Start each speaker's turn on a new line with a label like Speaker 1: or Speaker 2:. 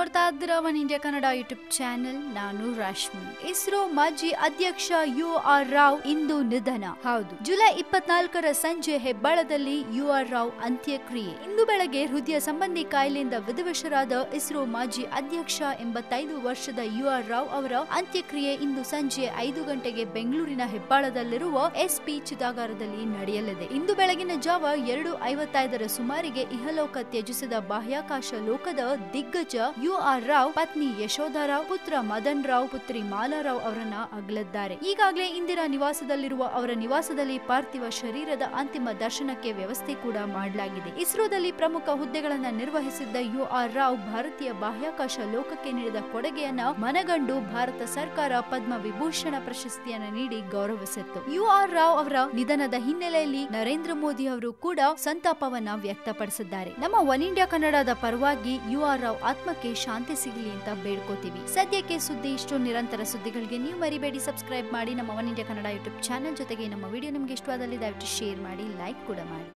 Speaker 1: ನೋಡ್ತಾ ಇದ್ದೀರಾ One India Kannada YouTube channel. ನಾನು ರಶ್ಮಿ. ಇಸ್ರೋ ಮಾಜಿ ಅಧ್ಯಕ್ಷ ಯು ಆರ್ ರಾವ್ ಇಂದು ನಿಧನ. ಹೌದು. ಜುಲೈ ಇಪ್ಪತ್ನಾಲ್ಕರ ಸಂಜೆ ಹೆಬ್ಬಾಳದಲ್ಲಿ ಯು ಆರ್ ರಾವ್ ಅಂತ್ಯಕ್ರಿಯೆ. ಇಂದು ಬೆಳಗ್ಗೆ ಹೃದಯ ಸಂಬಂಧಿ ಕಾಯಿಲೆಯಿಂದ ವಿಧಿವಶರಾದ ಇಸ್ರೋ ಮಾಜಿ ಅಧ್ಯಕ್ಷ ಎಂಬತ್ತೈದು ವರ್ಷದ ಯು ಆರ್ ರಾವ್ ಅವರ ಅಂತ್ಯಕ್ರಿಯೆ ಇಂದು ಸಂಜೆ ಐದು ಗಂಟೆಗೆ ಬೆಂಗಳೂರಿನ ಹೆಬ್ಬಾಳದಲ್ಲಿರುವ ಎಸ್ ಪಿ ಚಿತಾಗಾರದಲ್ಲಿ ನಡೆಯಲಿದೆ. ಇಂದು ಬೆಳಗಿನ ಜಾವ ಎರಡು ಐವತ್ತೈದರ ಸುಮಾರಿಗೆ ಇಹಲೋಕ ತ್ಯಜಿಸಿದ ಬಾಹ್ಯಾಕಾಶ ಲೋಕದ ದಿಗ್ಗಜ ಯು ಆರ್ ರಾವ್, ಪತ್ನಿ ಯಶೋಧ ರಾವ್ ಪುತ್ರ ಮದನ್ ರಾವ್ ಪುತ್ರಿ ಮಾಲಾರಾವ್ ಅವರನ್ನ ಅಗಲಿದ್ದಾರೆ. ಈಗಾಗಲೇ ಇಂದಿರಾ ನಿವಾಸದಲ್ಲಿರುವ ಅವರ ನಿವಾಸದಲ್ಲಿ ಪಾರ್ಥಿವ ಶರೀರದ ಅಂತಿಮ ದರ್ಶನಕ್ಕೆ ವ್ಯವಸ್ಥೆ ಕೂಡ ಮಾಡಲಾಗಿದೆ. ಇಸ್ರೋದಲ್ಲಿ ಪ್ರಮುಖ ಹುದ್ದೆಗಳನ್ನ ನಿರ್ವಹಿಸಿದ್ದ ಯು ಆರ್ ರಾವ್ ಭಾರತೀಯ ಬಾಹ್ಯಾಕಾಶ ಲೋಕಕ್ಕೆ ನೀಡಿದ ಕೊಡುಗೆಯನ್ನ ಮನಗಂಡು ಭಾರತ ಸರ್ಕಾರ ಪದ್ಮ ವಿಭೂಷಣ ಪ್ರಶಸ್ತಿಯನ್ನ ನೀಡಿ ಗೌರವಿಸಿತ್ತು ಯು ಆರ್ ರಾವ್ ಅವರ ನಿಧನದ ಹಿನ್ನೆಲೆಯಲ್ಲಿ ನರೇಂದ್ರ ಮೋದಿ ಅವರು ಕೂಡ ಸಂತಾಪವನ್ನ ವ್ಯಕ್ತಪಡಿಸಿದ್ದಾರೆ. ನಮ್ಮ ಒನ್ ಇಂಡಿಯಾ ಕನ್ನಡದ ಪರವಾಗಿ ಯು ಆರ್ ರಾವ್ ಆತ್ಮಕ್ಕೆ ಶಾಂತಿ ಸಿಗಲಿ ಅಂತ ಬೇಡ್ಕೋತೀವಿ. ಸದ್ಯಕ್ಕೆ ಸುದ್ದಿ ಇಷ್ಟು. ನಿರಂತರ ಸುದ್ದಿಗಳಿಗೆ ನೀವು ಮರಿಬೇಡಿ. ಸಬ್ಸ್ಕ್ರೈಬ್ ಮಾಡಿ ನಮ್ಮ One India Kannada YouTube channel ಜೊತೆಗೆ ನಮ್ಮ ವಿಡಿಯೋ ನಿಮ್ಗೆ ಇಷ್ಟವಾದಲ್ಲಿ ದಯವಿಟ್ಟು ಶೇರ್ ಮಾಡಿ, ಲೈಕ್ ಕೂಡ ಮಾಡಿ.